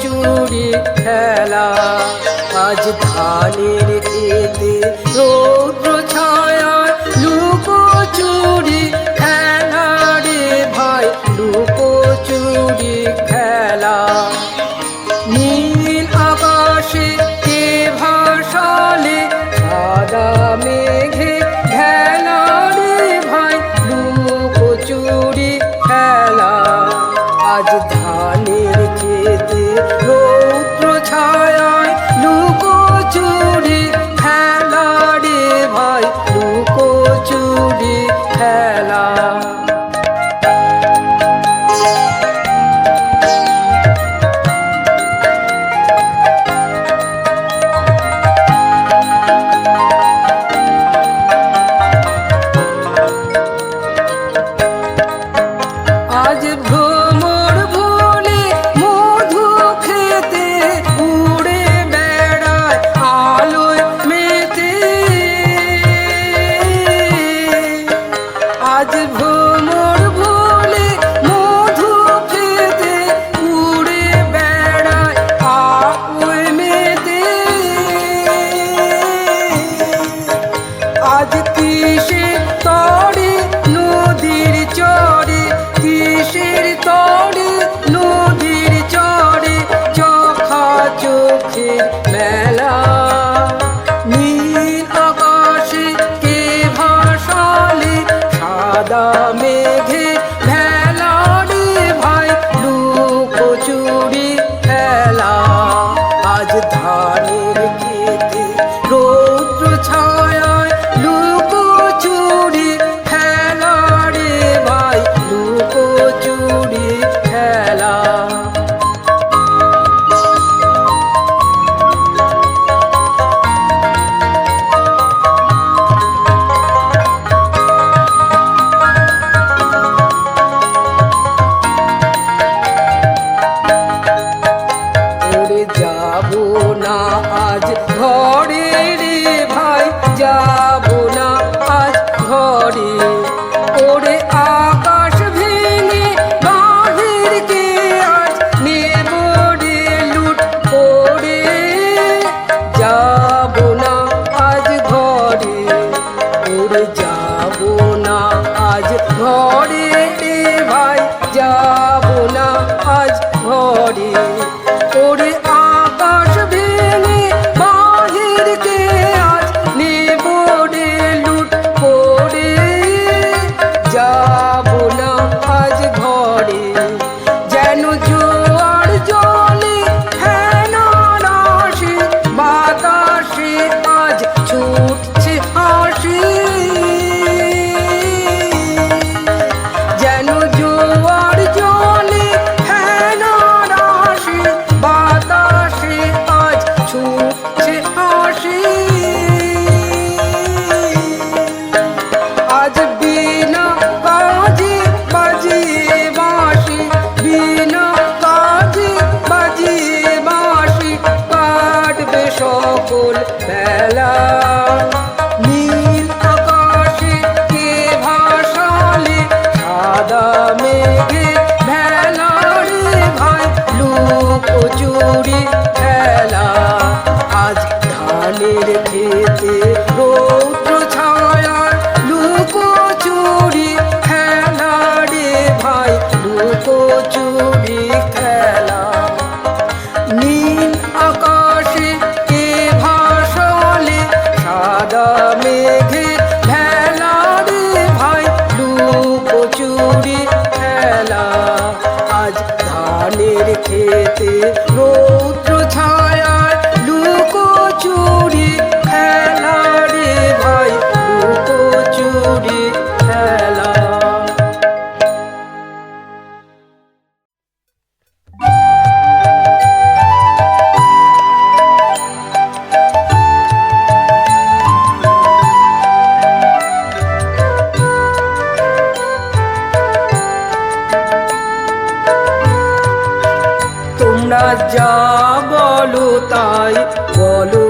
চুরি খেলা আজ ধানের খেতে ভালো যাব না। আজ ঘরে বেলা আজ ধানের খেতে রোজ তোমরা যা বলো তাই বলো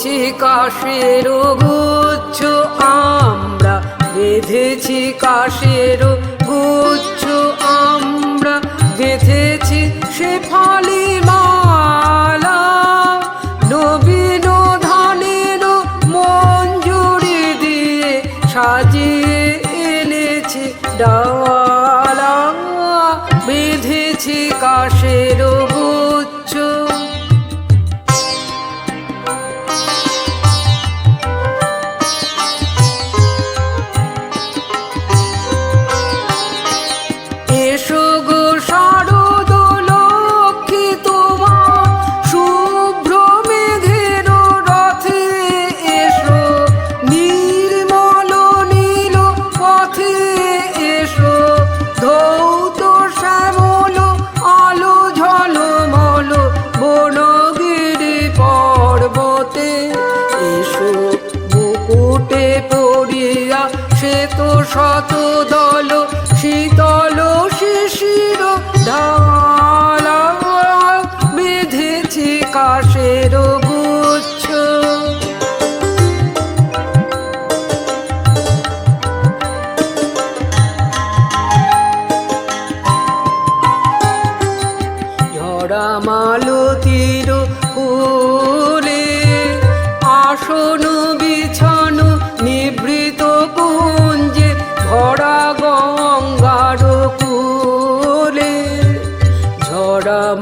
বেঁধেছি কাশের গুচ্ছ আমরা বেঁধেছি কাশের গুচ্ছ আমরা বেঁধেছি সে ফল শতদল শীতল শিশির ধাম।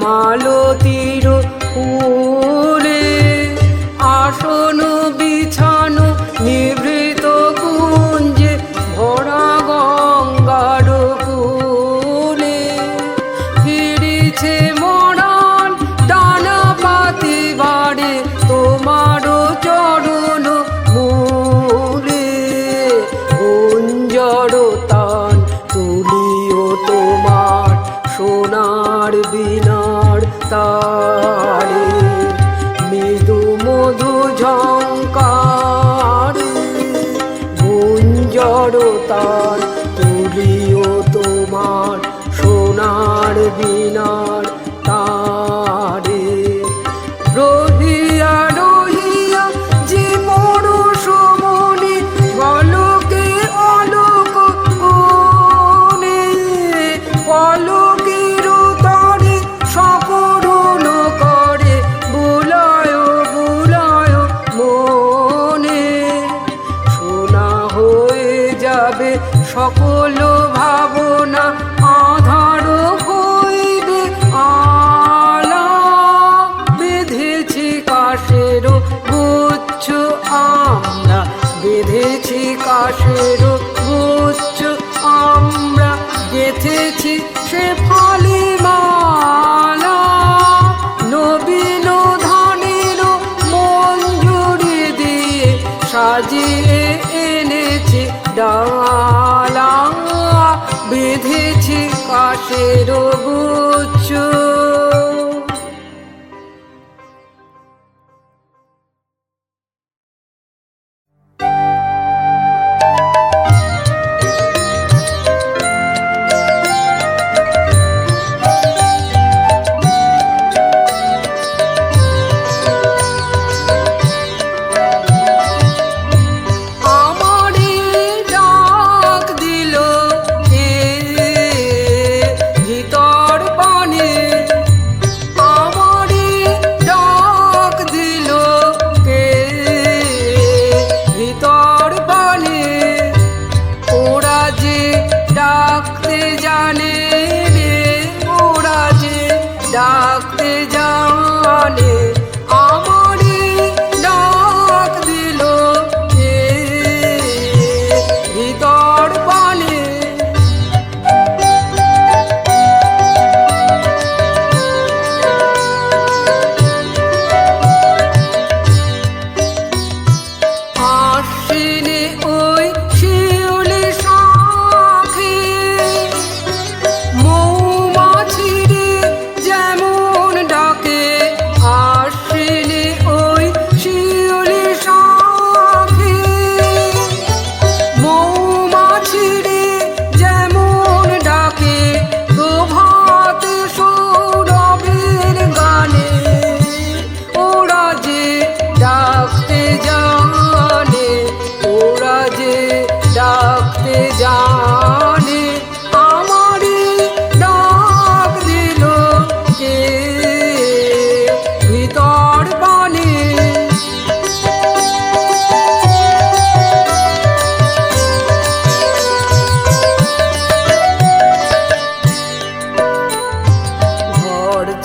মালতীর ও সাজিয়েছি ডালা বিধেছি কাশের গুচ্ছ।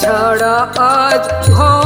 ছাড়া আজ ঘর